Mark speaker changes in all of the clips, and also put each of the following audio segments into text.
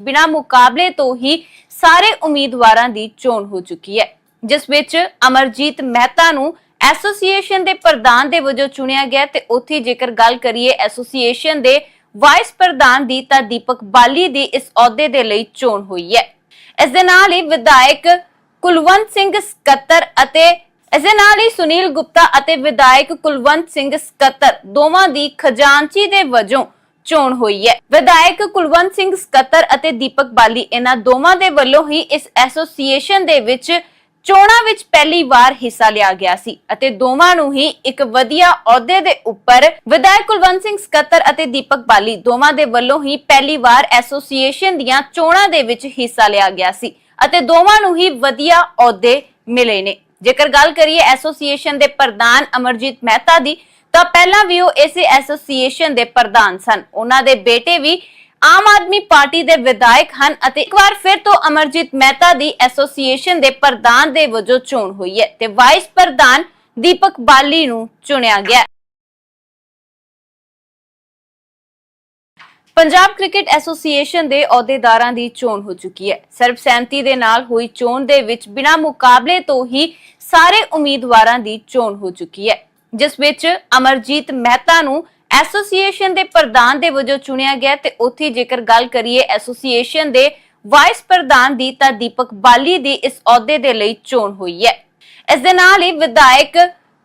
Speaker 1: ਬਿਨਾਂ ਮੁਕਾਬਲੇ ਤੋਂ ਹੀ ਸਾਰੇ ਉਮੀਦਵਾਰਾਂ ਦੀ ਚੋਣ ਹੋ ਚੁੱਕੀ ਹੈ, ਜਿਸ ਵਿੱਚ ਅਮਰਜੀਤ ਮਹਿਤਾ ਨੂੰ ਐਸੋਸੀਏਸ਼ਨ ਦੇ ਪ੍ਰਧਾਨ ਦੇ ਵਜੋਂ ਚੁਣਿਆ ਗਿਆ ਤੇ ਉੱਥੇ ਜੇਕਰ ਗੱਲ ਕਰੀਏ ਐਸੋਸੀਏਸ਼ਨ ਦੇ ਵਾਈਸ ਪ੍ਰਧਾਨ ਦੀ ਤਾਂ ਦੀਪਕ ਬਾਲੀ ਦੀ ਇਸ ਅਹੁਦੇ ਦੇ ਲਈ ਚੋਣ ਹੋਈ ਹੈ। ਇਸ ਦੇ ਨਾਲ ਹੀ ਵਿਧਾਇਕ ਕੁਲਵੰਤ ਸਿੰਘ ਸਕੱਤਰ ਅਤੇ ਇਸ ਦੇ ਨਾਲ ਹੀ ਸੁਨੀਲ ਗੁਪਤਾ ਅਤੇ ਵਿਧਾਇਕ ਕੁਲਵੰਤ ਸਿੰਘ ਸਕੱਤਰ ਦੋਵਾਂ ਦੀ ਖਜ਼ਾਨਚੀ ਦੇ ਵਜੋਂ ਚੋਣ ਹੋਈ ਹੈ। ਵਿਧਾਇਕ ਕੁਲਵੰਤ ਸਿੰਘ ਸਕੱਤਰ ਅਤੇ ਦੀਪਕ ਬਾਲੀ ਇਹਨਾਂ ਦੋਵਾਂ ਦੇ ਵੱਲੋਂ ਹੀ ਇਸ ਐਸੋਸੀਏਸ਼ਨ ਦੇ ਵਿੱਚ ਚੋਣਾਂ ਵਿੱਚ ਪਹਿਲੀ ਵਾਰ ਹਿੱਸਾ ਲਿਆ ਗਿਆ ਸੀ ਅਤੇ ਦੋਵਾਂ ਨੂੰ ਹੀ ਇੱਕ ਵਧੀਆ ਅਹੁਦੇ ਦੇ ਉੱਪਰ ਵਿਧਾਇਕ ਕੁਲਵੰਤ ਸਿੰਘ ਸਕੱਤਰ ਅਤੇ ਦੀਪਕ ਬਾਲੀ ਦੋਵਾਂ ਦੇ ਵੱਲੋਂ ਹੀ ਪਹਿਲੀ ਵਾਰ ਐਸੋਸੀਏਸ਼ਨ ਦੀਆਂ ਚੋਣਾਂ ਦੇ ਵਿੱਚ ਹਿੱਸਾ ਲਿਆ ਗਿਆ ਸੀ ਅਤੇ ਦੋਵਾਂ ਨੂੰ ਹੀ ਵਧੀਆ ਅਹੁਦੇ ਮਿਲੇ ਨੇ। ਜੇਕਰ ਗੱਲ ਕਰੀਏ ਐਸੋਸੀਏਸ਼ਨ ਦੇ ਪ੍ਰਧਾਨ ਅਮਰਜੀਤ ਮਹਿਤਾ ਦੀ ਤਾਂ ਪਹਿਲਾਂ ਵੀ ਉਹ ਇਸੇ ਐਸੋਸੀਏਸ਼ਨ ਦੇ ਪ੍ਰਧਾਨ ਸਨ। ਉਹਨਾਂ ਦੇ ਬੇਟੇ ਵੀ ਆਮ ਆਦਮੀ ਪਾਰਟੀ ਦੇ ਵਿਧਾਇਕ ਹਨ ਅਤੇ ਇੱਕ ਵਾਰ ਫਿਰ ਤੋਂ ਅਮਰਜੀਤ ਮਹਿਤਾ ਦੀ ਐਸੋਸੀਏਸ਼ਨ ਦੇ ਪ੍ਰਧਾਨ ਦੇ ਵਜੋਂ ਚੋਣ ਹੋਈ ਹੈ ਤੇ ਵਾਈਸ ਪ੍ਰਧਾਨ ਦੀਪਕ ਬਾਲੀ ਨੂੰ ਚੁਣਿਆ ਗਿਆ ਪੰਜਾਬ ਕ੍ਰਿਕਟ ਐਸੋਸੀਏਸ਼ਨ ਦੇ ਅਹੁਦੇਦਾਰਾਂ ਦੀ ਚੋਣ ਹੋ ਚੁੱਕੀ ਹੈ। ਸਰਬਸੰਮਤੀ ਦੇ ਨਾਲ ਹੋਈ ਚੋਣ ਦੇ ਵਿੱਚ ਬਿਨਾਂ ਮੁਕਾਬਲੇ ਤੋਂ ਹੀ ਸਾਰੇ ਉਮੀਦਵਾਰਾਂ ਦੀ ਚੋਣ ਹੋ ਚੁੱਕੀ ਹੈ। ਜਿਸ ਵਿੱਚ ਅਮਰਜੀਤ ਮਹਿਤਾ ਨੂੰ ਐਸੋਸੀਏਸ਼ਨ ਦੇ ਪ੍ਰਧਾਨ ਦੇ ਵਜੋਂ ਚੁਣਿਆ ਗਿਆ ਤੇ ਉੱਥੇ ਜੇਕਰ ਗੱਲ ਕਰੀਏ ਐਸੋਸੀਏਸ਼ਨ ਦੇ ਵਾਈਸ ਪ੍ਰਧਾਨ ਦੀ ਤਾਂ ਦੀਪਕ ਬਾਲੀ ਦੀ ਇਸ ਅਹੁਦੇ ਦੇ ਲਈ ਚੋਣ ਹੋਈ ਹੈ। ਇਸ ਦੇ ਨਾਲ ਹੀ ਵਿਧਾਇਕ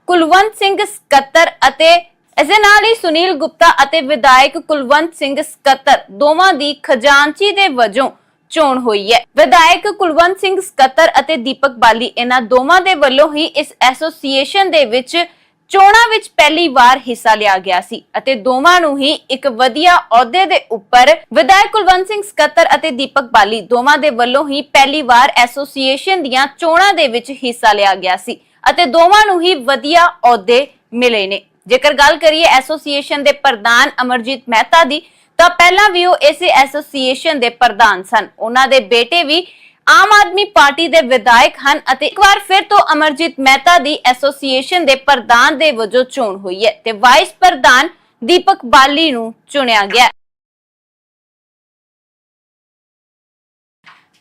Speaker 1: ਕੁਲਵੰਤ ਸਿੰਘ ਸਕੱਤਰ ਅਤੇ ਇਸ ਦੇ ਨਾਲ ਹੀ ਸੁਨੀਲ ਗੁਪਤਾ ਅਤੇ ਵਿਧਾਇਕ ਕੁਲਵੰਤ ਸਿੰਘ ਸਕੱਤਰ ਦੋਵਾਂ ਦੀ ਖਜ਼ਾਨਚੀ ਦੇ ਵਜੋਂ ਚੋਣ ਹੋਈ ਹੈ। ਵਿਧਾਇਕ ਕੁਲਵੰਤ ਸਿੰਘ ਸਕੱਤਰ ਅਤੇ ਦੀਪਕ ਬਾਲੀ ਇਹਨਾਂ ਦੋਵਾਂ ਦੇ ਵੱਲੋਂ ਹੀ ਇਸ ਐਸੋਸੀਏਸ਼ਨ ਦੇ ਵਿੱਚ ਚੋਣਾਂ ਵਿੱਚ ਪਹਿਲੀ ਵਾਰ ਹਿੱਸਾ ਲਿਆ ਗਿਆ ਸੀ ਅਤੇ ਦੋਵਾਂ ਨੂੰ ਹੀ ਇੱਕ ਵਧੀਆ ਅਹੁਦੇ ਦੇ ਉੱਪਰ ਵਿਧਾਇਕ ਕੁਲਵੰਤ ਸਿੰਘ ਸਕੱਤਰ ਅਤੇ ਦੀਪਕ ਬਾਲੀ ਦੋਵਾਂ ਦੇ ਵੱਲੋਂ ਹੀ ਪਹਿਲੀ ਵਾਰ ਐਸੋਸੀਏਸ਼ਨ ਦੀਆਂ ਚੋਣਾਂ ਦੇ ਵਿੱਚ ਹਿੱਸਾ ਲਿਆ ਗਿਆ ਸੀ ਅਤੇ ਦੋਵਾਂ ਨੂੰ ਹੀ ਵਧੀਆ ਅਹੁਦੇ ਮਿਲੇ ਨੇ। ਜੇਕਰ ਗੱਲ ਕਰੀਏ ਐਸੋਸੀਏਸ਼ਨ ਦੇ ਪ੍ਰਧਾਨ ਅਮਰਜੀਤ ਮਹਿਤਾ ਦੀ, ਤਾਂ ਪਹਿਲਾਂ ਵੀ ਉਹ ਇਸੇ ਐਸੋਸੀਏਸ਼ਨ ਦੇ ਪ੍ਰਧਾਨ ਸਨ। ਉਹਨਾਂ ਦੇ ਬੇਟੇ ਵੀ ਆਮ ਆਦਮੀ ਪਾਰਟੀ ਦੇ ਵਿਧਾਇਕ ਹਨ ਅਤੇ ਇੱਕ ਵਾਰ ਫਿਰ ਤੋਂ ਅਮਰਜੀਤ ਮਹਿਤਾ ਦੀ ਐਸੋਸੀਏਸ਼ਨ ਦੇ ਪ੍ਰਧਾਨ ਦੇ ਵਜੋਂ ਚੋਣ ਹੋਈ ਹੈ ਤੇ ਵਾਈਸ ਪ੍ਰਧਾਨ ਦੀਪਕ ਬਾਲੀ ਨੂੰ ਚੁਣਿਆ ਗਿਆ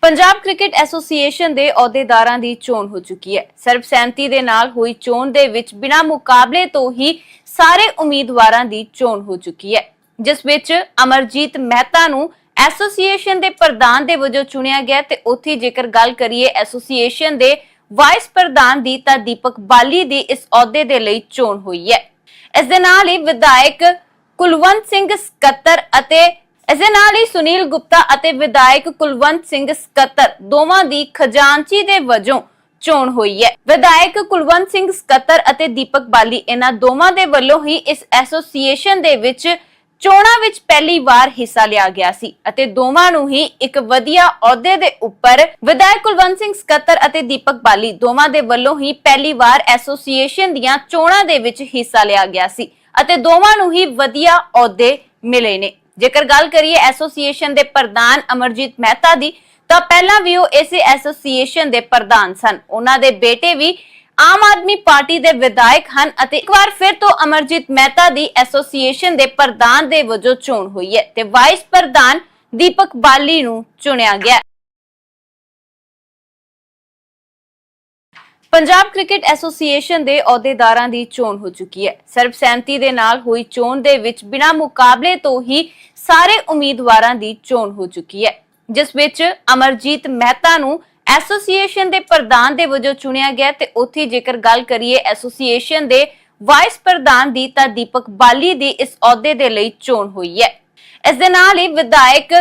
Speaker 1: ਪੰਜਾਬ ਕ੍ਰਿਕਟ ਐਸੋਸੀਏਸ਼ਨ ਦੇ ਅਹੁਦੇਦਾਰਾਂ ਦੀ ਚੋਣ ਹੋ ਚੁੱਕੀ ਹੈ। ਸਰਬਸੰਮਤੀ ਦੇ ਨਾਲ ਹੋਈ ਚੋਣ ਦੇ ਵਿੱਚ ਬਿਨਾਂ ਮੁਕਾਬਲੇ ਤੋਂ ਹੀ ਸਾਰੇ ਉਮੀਦਵਾਰਾਂ ਦੀ ਚੋਣ ਹੋ ਚੁੱਕੀ ਹੈ, ਜਿਸ ਵਿੱਚ ਅਮਰਜੀਤ ਮਹਿਤਾ ਨੂੰ ਐਸੋਸੀਏਸ਼ਨ ਦੇ ਪ੍ਰਧਾਨ ਦੇ ਵਜੋਂ ਚੁਣਿਆ ਗਿਆ ਤੇ ਉੱਥੇ ਜੇਕਰ ਗੱਲ ਕਰੀਏ ਐਸੋਸੀਏਸ਼ਨ ਦੇ ਵਾਈਸ ਪ੍ਰਧਾਨ ਦੀ ਤਾਂ ਦੀਪਕ ਬਾਲੀ ਦੀ ਇਸ ਅਹੁਦੇ ਦੇ ਲਈ ਚੋਣ ਹੋਈ ਹੈ। ਇਸ ਦੇ ਨਾਲ ਹੀ ਵਿਧਾਇਕ ਕੁਲਵੰਤ ਸਿੰਘ ਸਕੱਤਰ ਅਤੇ ਇਸ ਦੇ ਨਾਲ ਹੀ ਸੁਨੀਲ ਗੁਪਤਾ ਅਤੇ ਵਿਧਾਇਕ ਕੁਲਵੰਤ ਸਿੰਘ ਸਕੱਤਰ ਦੋਵਾਂ ਦੀ ਖਜ਼ਾਨਚੀ ਦੇ ਵਜੋਂ ਚੋਣ ਹੋਈ ਹੈ। ਵਿਧਾਇਕ ਕੁਲਵੰਤ ਸਿੰਘ ਸਕੱਤਰ ਅਤੇ ਦੀਪਕ ਬਾਲੀ ਇਹਨਾਂ ਦੋਵਾਂ ਦੇ ਵੱਲੋਂ ਹੀ ਇਸ ਐਸੋਸੀਏਸ਼ਨ ਦੇ ਵਿੱਚ ਚੋਣਾਂ ਵਿੱਚ ਪਹਿਲੀ ਵਾਰ ਹਿੱਸਾ ਲਿਆ ਗਿਆ ਸੀ ਅਤੇ ਦੋਵਾਂ ਨੂੰ ਹੀ ਇੱਕ ਵਧੀਆ ਅਹੁਦੇ ਦੇ ਉੱਪਰ ਵਿਧਾਇਕ ਕੁਲਵੰਤ ਸਿੰਘ ਸਕੱਤਰ ਅਤੇ ਦੀਪਕ ਬਾਲੀ ਦੋਵਾਂ ਦੇ ਵੱਲੋਂ ਹੀ ਪਹਿਲੀ ਵਾਰ ਐਸੋਸੀਏਸ਼ਨ ਦੀਆਂ ਚੋਣਾਂ ਦੇ ਵਿੱਚ ਹਿੱਸਾ ਲਿਆ ਗਿਆ ਸੀ ਅਤੇ ਦੋਵਾਂ ਨੂੰ ਹੀ ਵਧੀਆ ਅਹੁਦੇ ਮਿਲੇ ਨੇ। ਜੇਕਰ ਗੱਲ ਕਰੀਏ ਐਸੋਸੀਏਸ਼ਨ ਦੇ ਪ੍ਰਧਾਨ ਅਮਰਜੀਤ ਮਹਿਤਾ ਦੀ, ਤਾਂ ਪਹਿਲਾਂ ਵੀ ਉਹ ਇਸੇ ਐਸੋਸੀਏਸ਼ਨ ਦੇ ਪ੍ਰਧਾਨ ਸਨ। ਉਹਨਾਂ ਦੇ ਬੇਟੇ ਵੀ ਆਮ ਆਦਮੀ ਪਾਰਟੀ ਦੇ ਵਿਧਾਇਕ ਹਨ ਅਤੇ ਇੱਕ ਵਾਰ ਫਿਰ ਤੋਂ ਅਮਰਜੀਤ ਮਹਿਤਾ ਦੀ ਐਸੋਸੀਏਸ਼ਨ ਦੇ ਪ੍ਰਧਾਨ ਦੇ ਵਜੋਂ ਚੋਣ ਹੋਈ ਹੈ ਤੇ ਵਾਈਸ ਪ੍ਰਧਾਨ ਦੀਪਕ ਬਾਲੀ ਨੂੰ ਚੁਣਿਆ ਗਿਆ ਪੰਜਾਬ ਕ੍ਰਿਕਟ ਐਸੋਸੀਏਸ਼ਨ ਦੇ ਅਹੁਦੇਦਾਰਾਂ ਦੀ ਚੋਣ ਹੋ ਚੁੱਕੀ ਹੈ। ਸਰਬਸੰਮਤੀ ਦੇ ਨਾਲ ਹੋਈ ਚੋਣ ਦੇ ਵਿੱਚ ਬਿਨਾਂ ਮੁਕਾਬਲੇ ਤੋਂ ਹੀ ਸਾਰੇ ਉਮੀਦਵਾਰਾਂ ਦੀ ਚੋਣ ਹੋ ਚੁੱਕੀ ਹੈ, ਜਿਸ ਵਿੱਚ ਅਮਰਜੀਤ ਮਹਿਤਾ ਨੂੰ ਐਸੋਸੀਏਸ਼ਨ ਦੇ ਪ੍ਰਧਾਨ ਦੇ ਵਜੋਂ ਚੁਣਿਆ ਗਿਆ ਤੇ ਉੱਥੇ ਜੇਕਰ ਗੱਲ ਕਰੀਏ ਐਸੋਸੀਏਸ਼ਨ ਦੇ ਵਾਈਸ ਪ੍ਰਧਾਨ ਦੀ ਤਾਂ ਦੀਪਕ ਬਾਲੀ ਦੀ ਇਸ ਅਹੁਦੇ ਦੇ ਲਈ ਚੋਣ ਹੋਈ ਹੈ। ਇਸ ਦੇ ਨਾਲ ਹੀ ਵਿਧਾਇਕ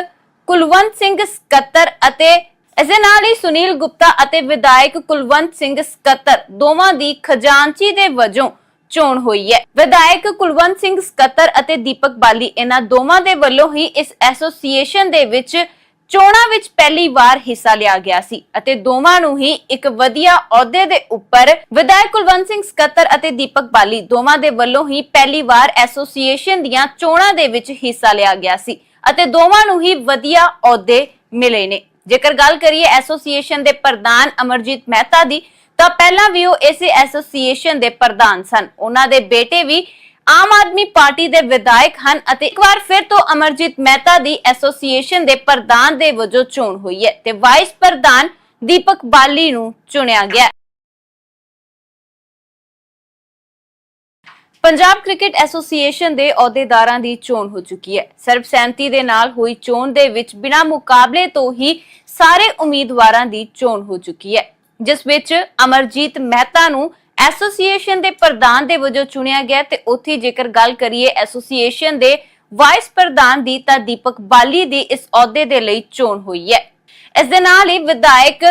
Speaker 1: ਕੁਲਵੰਤ ਸਿੰਘ ਸਕੱਤਰ ਅਤੇ ਇਸ ਦੇ ਨਾਲ ਹੀ ਸੁਨੀਲ ਗੁਪਤਾ ਅਤੇ ਵਿਧਾਇਕ ਕੁਲਵੰਤ ਸਿੰਘ ਸਕੱਤਰ ਦੋਵਾਂ ਦੀ ਖਜ਼ਾਨਚੀ ਦੇ ਵਜੋਂ ਚੋਣ ਹੋਈ ਹੈ। ਵਿਧਾਇਕ ਕੁਲਵੰਤ ਸਿੰਘ ਸਕੱਤਰ ਅਤੇ ਦੀਪਕ ਬਾਲੀ ਇਹਨਾਂ ਦੋਵਾਂ ਦੇ ਵੱਲੋਂ ਹੀ ਇਸ ਐਸੋਸੀਏਸ਼ਨ ਦੇ ਵਿੱਚ ਚੋਣਾਂ ਵਿੱਚ ਪਹਿਲੀ ਵਾਰ ਹਿੱਸਾ ਲਿਆ ਗਿਆ ਸੀ ਅਤੇ ਦੋਵਾਂ ਨੂੰ ਹੀ ਇੱਕ ਵਧੀਆ ਅਹੁਦੇ ਦੇ ਉੱਪਰ ਵਿਧਾਇਕ ਕੁਲਵੰਤ ਸਿੰਘ ਸਕੱਤਰ ਅਤੇ ਦੀਪਕ ਬਾਲੀ ਦੋਵਾਂ ਦੇ ਵੱਲੋਂ ਹੀ ਪਹਿਲੀ ਵਾਰ ਐਸੋਸੀਏਸ਼ਨ ਦੀਆਂ ਚੋਣਾਂ ਦੇ ਵਿੱਚ ਹਿੱਸਾ ਲਿਆ ਗਿਆ ਸੀ ਅਤੇ ਦੋਵਾਂ ਨੂੰ ਹੀ ਵਧੀਆ ਅਹੁਦੇ ਮਿਲੇ ਨੇ। ਜੇਕਰ ਗੱਲ ਕਰੀਏ ਐਸੋਸੀਏਸ਼ਨ ਦੇ ਪ੍ਰਧਾਨ ਅਮਰਜੀਤ ਮਹਿਤਾ ਦੀ, ਤਾਂ ਪਹਿਲਾਂ ਵੀ ਉਹ ਇਸੇ ਐਸੋਸੀਏਸ਼ਨ ਦੇ ਪ੍ਰਧਾਨ ਸਨ। ਉਹਨਾਂ ਦੇ ਬੇਟੇ ਵੀ ਆਮ ਆਦਮੀ ਪਾਰਟੀ ਦੇ ਵਿਧਾਇਕ ਹਨ ਅਤੇ ਇੱਕ ਵਾਰ ਫਿਰ ਤੋਂ ਅਮਰਜੀਤ ਮਹਿਤਾ ਦੀ ਐਸੋਸੀਏਸ਼ਨ ਦੇ ਪ੍ਰਧਾਨ ਦੇ ਵਜੋਂ ਚੋਣ ਹੋਈ ਹੈ ਤੇ ਵਾਈਸ ਪ੍ਰਧਾਨ ਦੀਪਕ ਬਾਲੀ ਨੂੰ ਚੁਣਿਆ ਗਿਆ ਪੰਜਾਬ ਕ੍ਰਿਕਟ ਐਸੋਸੀਏਸ਼ਨ ਦੇ ਅਹੁਦੇਦਾਰਾਂ ਦੀ ਚੋਣ ਹੋ ਚੁੱਕੀ ਹੈ। ਸਰਬਸੰਮਤੀ ਦੇ ਨਾਲ ਹੋਈ ਚੋਣ ਦੇ ਵਿੱਚ ਬਿਨਾਂ ਮੁਕਾਬਲੇ ਤੋਂ ਹੀ ਸਾਰੇ ਉਮੀਦਵਾਰਾਂ ਦੀ ਚੋਣ ਹੋ ਚੁੱਕੀ ਹੈ, ਜਿਸ ਵਿੱਚ ਅਮਰਜੀਤ ਮਹਿਤਾ ਨੂੰ ਐਸੋਸੀਏਸ਼ਨ ਦੇ ਪ੍ਰਧਾਨ ਦੇ ਵਜੋਂ ਚੁਣਿਆ ਗਿਆ ਤੇ ਉੱਥੇ ਜੇਕਰ ਗੱਲ ਕਰੀਏ ਐਸੋਸੀਏਸ਼ਨ ਦੇ ਵਾਈਸ ਪ੍ਰਧਾਨ ਦੀ ਤਾਂ ਦੀਪਕ ਬਾਲੀ ਦੀ ਇਸ ਅਹੁਦੇ ਦੇ ਲਈ ਚੋਣ ਹੋਈ ਹੈ। ਇਸ ਦੇ ਨਾਲ ਹੀ ਵਿਧਾਇਕ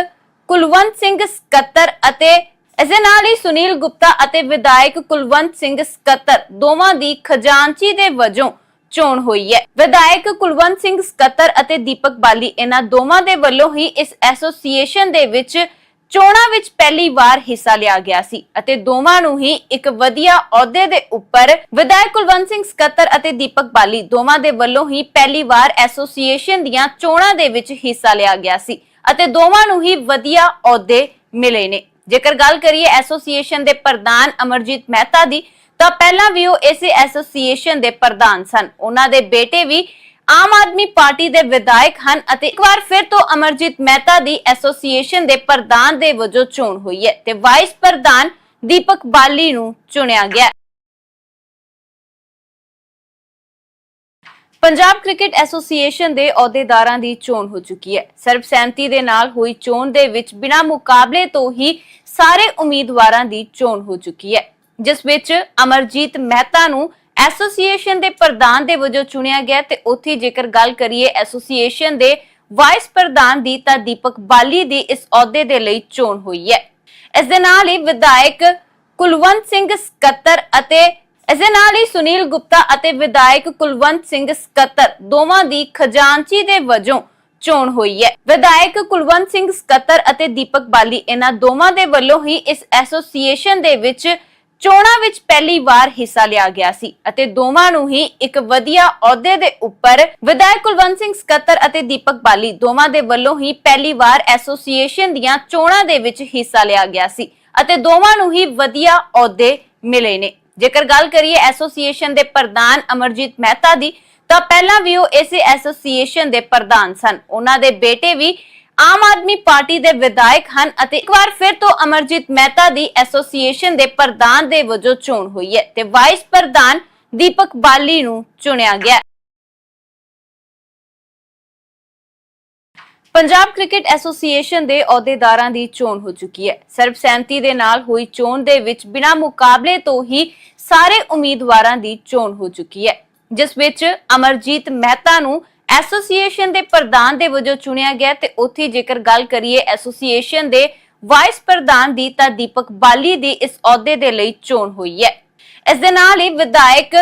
Speaker 1: ਕੁਲਵੰਤ ਸਿੰਘ ਸਕੱਤਰ ਅਤੇ ਇਸ ਦੇ ਨਾਲ ਹੀ ਸੁਨੀਲ ਗੁਪਤਾ ਅਤੇ ਵਿਧਾਇਕ ਕੁਲਵੰਤ ਸਿੰਘ ਸਕੱਤਰ ਦੋਵਾਂ ਦੀ ਖਜ਼ਾਨਚੀ ਦੇ ਵਜੋਂ ਚੋਣ ਹੋਈ ਹੈ। ਵਿਧਾਇਕ ਕੁਲਵੰਤ ਸਿੰਘ ਸਕੱਤਰ ਅਤੇ ਦੀਪਕ ਬਾਲੀ ਇਹਨਾਂ ਦੋਵਾਂ ਦੇ ਵੱਲੋਂ ਹੀ ਇਸ ਐਸੋਸੀਏਸ਼ਨ ਦੇ ਵਿੱਚ ਚੋਣਾਂ ਵਿੱਚ ਪਹਿਲੀ ਵਾਰ ਹਿੱਸਾ ਲਿਆ ਗਿਆ ਸੀ ਅਤੇ ਦੋਵਾਂ ਨੂੰ ਹੀ ਇੱਕ ਵਧੀਆ ਅਹੁਦੇ ਦੇ ਉੱਪਰ ਵਿਧਾਇਕ ਕੁਲਵੰਤ ਸਿੰਘ ਸਕੱਤਰ ਅਤੇ ਦੀਪਕ ਬਾਲੀ ਦੋਵਾਂ ਦੇ ਵੱਲੋਂ ਹੀ ਪਹਿਲੀ ਵਾਰ ਐਸੋਸੀਏਸ਼ਨ ਦੀਆਂ ਚੋਣਾਂ ਦੇ ਵਿੱਚ ਹਿੱਸਾ ਲਿਆ ਗਿਆ ਸੀ ਅਤੇ ਦੋਵਾਂ ਨੂੰ ਹੀ ਵਧੀਆ ਅਹੁਦੇ ਮਿਲੇ ਨੇ। ਜੇਕਰ ਗੱਲ ਕਰੀਏ ਐਸੋਸੀਏਸ਼ਨ ਦੇ ਪ੍ਰਧਾਨ ਅਮਰਜੀਤ ਮਹਿਤਾ ਦੀ, ਤਾਂ ਪਹਿਲਾਂ ਵੀ ਉਹ ਇਸੇ ਐਸੋਸੀਏਸ਼ਨ ਦੇ ਪ੍ਰਧਾਨ ਸਨ। ਉਹਨਾਂ ਦੇ ਬੇਟੇ ਵੀ ਆਮ ਆਦਮੀ ਪਾਰਟੀ ਦੇ ਵਿਧਾਇਕ ਹਨ ਅਤੇ ਇੱਕ ਵਾਰ ਫਿਰ ਤੋਂ ਅਮਰਜੀਤ ਮਹਿਤਾ ਦੀ ਐਸੋਸੀਏਸ਼ਨ ਦੇ ਪ੍ਰਧਾਨ ਦੇ ਵਜੋਂ ਚੋਣ ਹੋਈ ਹੈ ਤੇ ਵਾਈਸ ਪ੍ਰਧਾਨ ਦੀਪਕ ਬਾਲੀ ਨੂੰ ਚੁਣਿਆ ਗਿਆ ਪੰਜਾਬ ਕ੍ਰਿਕਟ ਐਸੋਸੀਏਸ਼ਨ ਦੇ ਅਹੁਦੇਦਾਰਾਂ ਦੀ ਚੋਣ ਹੋ ਚੁੱਕੀ ਹੈ। ਸਰਬਸੰਮਤੀ ਦੇ ਨਾਲ ਹੋਈ ਚੋਣ ਦੇ ਵਿੱਚ ਬਿਨਾਂ ਮੁਕਾਬਲੇ ਤੋਂ ਹੀ ਸਾਰੇ ਉਮੀਦਵਾਰਾਂ ਦੀ ਚੋਣ ਹੋ ਚੁੱਕੀ ਹੈ, ਜਿਸ ਵਿੱਚ ਅਮਰਜੀਤ ਮਹਿਤਾ ਨੂੰ ਐਸੋਸੀਏਸ਼ਨ ਦੇ ਪ੍ਰਧਾਨ ਦੇ ਵਜੋਂ ਚੁਣਿਆ ਗਿਆ ਤੇ ਉੱਥੇ ਜੇਕਰ ਗੱਲ ਕਰੀਏ ਐਸੋਸੀਏਸ਼ਨ ਦੇ ਵਾਈਸ ਪ੍ਰਧਾਨ ਦੀ ਤਾਂ ਦੀਪਕ ਬਾਲੀ ਦੀ ਇਸ ਅਹੁਦੇ ਦੇ ਲਈ ਚੋਣ ਹੋਈ ਹੈ। ਇਸ ਦੇ ਨਾਲ ਹੀ ਵਿਧਾਇਕ ਕੁਲਵੰਤ ਸਿੰਘ ਸਕੱਤਰ ਅਤੇ ਇਸ ਦੇ ਨਾਲ ਹੀ ਸੁਨੀਲ ਗੁਪਤਾ ਅਤੇ ਵਿਧਾਇਕ ਕੁਲਵੰਤ ਸਿੰਘ ਸਕੱਤਰ ਦੋਵਾਂ ਦੀ ਖਜ਼ਾਨਚੀ ਦੇ ਵਜੋਂ ਚੋਣ ਹੋਈ ਹੈ। ਵਿਧਾਇਕ ਕੁਲਵੰਤ ਸਿੰਘ ਸਕੱਤਰ ਅਤੇ ਦੀਪਕ ਬਾਲੀ ਇਹਨਾਂ ਦੋਵਾਂ ਦੇ ਵੱਲੋਂ ਹੀ ਇਸ ਐਸੋਸੀਏਸ਼ਨ ਦੇ ਵਿੱਚ ਚੋਣਾਂ ਵਿੱਚ ਪਹਿਲੀ ਵਾਰ ਹਿੱਸਾ ਲਿਆ ਗਿਆ ਸੀ ਅਤੇ ਦੋਵਾਂ ਨੂੰ ਹੀ ਇੱਕ ਵਧੀਆ ਅਹੁਦੇ ਦੇ ਉੱਪਰ ਵਿਧਾਇਕ ਕੁਲਵੰਤ ਸਿੰਘ ਸਕੱਤਰ ਅਤੇ ਦੀਪਕ ਬਾਲੀ ਦੋਵਾਂ ਦੇ ਵੱਲੋਂ ਹੀ ਪਹਿਲੀ ਵਾਰ ਐਸੋਸੀਏਸ਼ਨ ਦੀਆਂ ਚੋਣਾਂ ਦੇ ਵਿੱਚ ਹਿੱਸਾ ਲਿਆ ਗਿਆ ਸੀ ਅਤੇ ਦੋਵਾਂ ਨੂੰ ਹੀ ਵਧੀਆ ਅਹੁਦੇ ਮਿਲੇ ਨੇ। ਜੇਕਰ ਗੱਲ ਕਰੀਏ ਐਸੋਸੀਏਸ਼ਨ ਦੇ ਪ੍ਰਧਾਨ ਅਮਰਜੀਤ ਮਹਿਤਾ ਦੀ, ਤਾਂ ਪਹਿਲਾਂ ਵੀ ਉਹ ਇਸੇ ਐਸੋਸੀਏਸ਼ਨ ਦੇ ਪ੍ਰਧਾਨ ਸਨ। ਉਹਨਾਂ ਦੇ ਬੇਟੇ ਵੀ ਆਮ ਆਦਮੀ ਪਾਰਟੀ ਦੇ ਵਿਧਾਇਕ ਹਨ ਅਤੇ ਇੱਕ ਵਾਰ ਫਿਰ ਤੋਂ ਅਮਰਜੀਤ ਮਹਿਤਾ ਦੀ ਐਸੋਸੀਏਸ਼ਨ ਦੇ ਪ੍ਰਧਾਨ ਦੇ ਵਜੋਂ ਚੋਣ ਹੋਈ ਹੈ ਤੇ ਵਾਈਸ ਪ੍ਰਧਾਨ ਦੀਪਕ ਬਾਲੀ ਨੂੰ ਚੁਣਿਆ ਗਿਆ ਪੰਜਾਬ ਕ੍ਰਿਕਟ ਐਸੋਸੀਏਸ਼ਨ ਦੇ ਅਹੁਦੇਦਾਰਾਂ ਦੀ ਚੋਣ ਹੋ ਚੁੱਕੀ ਹੈ। ਸਰਬਸੰਮਤੀ ਦੇ ਨਾਲ ਹੋਈ ਚੋਣ ਦੇ ਵਿੱਚ ਬਿਨਾਂ ਮੁਕਾਬਲੇ ਤੋਂ ਹੀ ਸਾਰੇ ਉਮੀਦਵਾਰਾਂ ਦੀ ਚੋਣ ਹੋ ਚੁੱਕੀ ਹੈ, ਜਿਸ ਵਿੱਚ ਅਮਰਜੀਤ ਮਹਿਤਾ ਨੂੰ ਐਸੋਸੀਏਸ਼ਨ ਦੇ ਪ੍ਰਧਾਨ ਦੇ ਵਜੋਂ ਚੁਣਿਆ ਗਿਆ ਤੇ ਉੱਥੇ ਜੇਕਰ ਗੱਲ ਕਰੀਏ ਐਸੋਸੀਏਸ਼ਨ ਦੇ ਵਾਈਸ ਪ੍ਰਧਾਨ ਦੀ ਤਾਂ ਦੀਪਕ ਬਾਲੀ ਦੀ ਇਸ ਅਹੁਦੇ ਦੇ ਲਈ ਚੋਣ ਹੋਈ ਹੈ। ਇਸ ਦੇ ਨਾਲ ਹੀ ਵਿਧਾਇਕ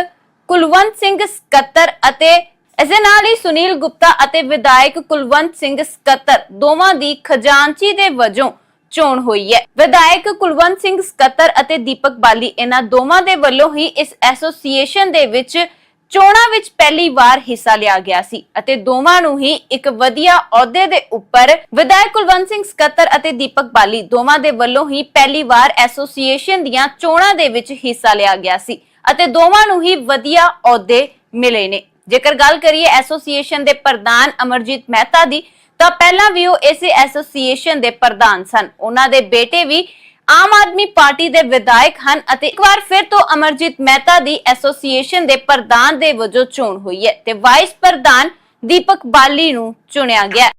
Speaker 1: ਕੁਲਵੰਤ ਸਿੰਘ ਸਕੱਤਰ ਅਤੇ ਇਸ ਦੇ ਨਾਲ ਹੀ ਸੁਨੀਲ ਗੁਪਤਾ ਅਤੇ ਵਿਧਾਇਕ ਕੁਲਵੰਤ ਸਿੰਘ ਸਕੱਤਰ ਦੋਵਾਂ ਦੀ ਖਜ਼ਾਨਚੀ ਦੇ ਵਜੋਂ ਚੋਣ ਹੋਈ ਹੈ। ਵਿਧਾਇਕ ਕੁਲਵੰਤ ਸਿੰਘ ਸਕੱਤਰ ਅਤੇ ਦੀਪਕ ਬਾਲੀ ਇਹਨਾਂ ਦੋਵਾਂ ਦੇ ਵੱਲੋਂ ਹੀ ਇਸ ਐਸੋਸੀਏਸ਼ਨ ਦੇ ਵਿੱਚ ਚੋਣਾਂ ਵਿੱਚ ਪਹਿਲੀ ਵਾਰ ਹਿੱਸਾ ਲਿਆ ਗਿਆ ਸੀ ਅਤੇ ਦੋਵਾਂ ਨੂੰ ਹੀ ਇੱਕ ਵਧੀਆ ਅਹੁਦੇ ਦੇ ਉੱਪਰ ਵਿਧਾਇਕ ਕੁਲਵੰਤ ਸਿੰਘ ਸਕੱਤਰ ਅਤੇ ਦੀਪਕ ਬਾਲੀ ਦੋਵਾਂ ਦੇ ਵੱਲੋਂ ਹੀ ਪਹਿਲੀ ਵਾਰ ਐਸੋਸੀਏਸ਼ਨ ਦੀਆਂ ਚੋਣਾਂ ਦੇ ਵਿੱਚ ਹਿੱਸਾ ਲਿਆ ਗਿਆ ਸੀ ਅਤੇ ਦੋਵਾਂ ਨੂੰ ਹੀ ਵਧੀਆ ਅਹੁਦੇ ਮਿਲੇ ਨੇ। ਜੇਕਰ ਗੱਲ ਕਰੀਏ ਐਸੋਸੀਏਸ਼ਨ ਦੇ ਪ੍ਰਧਾਨ ਅਮਰਜੀਤ ਮਹਿਤਾ ਦੀ, ਤਾਂ ਪਹਿਲਾਂ ਵੀ ਉਹ ਇਸੇ ਐਸੋਸੀਏਸ਼ਨ ਦੇ ਪ੍ਰਧਾਨ ਸਨ। ਉਹਨਾਂ ਦੇ ਬੇਟੇ ਵੀ ਆਮ ਆਦਮੀ ਪਾਰਟੀ ਦੇ ਵਿਧਾਇਕ ਹਨ ਅਤੇ ਇੱਕ ਵਾਰ ਫਿਰ ਤੋਂ ਅਮਰਜੀਤ ਮਹਿਤਾ ਦੀ ਐਸੋਸੀਏਸ਼ਨ ਦੇ ਪ੍ਰਧਾਨ ਦੇ ਵਜੋਂ ਚੋਣ ਹੋਈ ਹੈ ਤੇ ਵਾਈਸ ਪ੍ਰਧਾਨ ਦੀਪਕ ਬਾਲੀ ਨੂੰ ਚੁਣਿਆ ਗਿਆ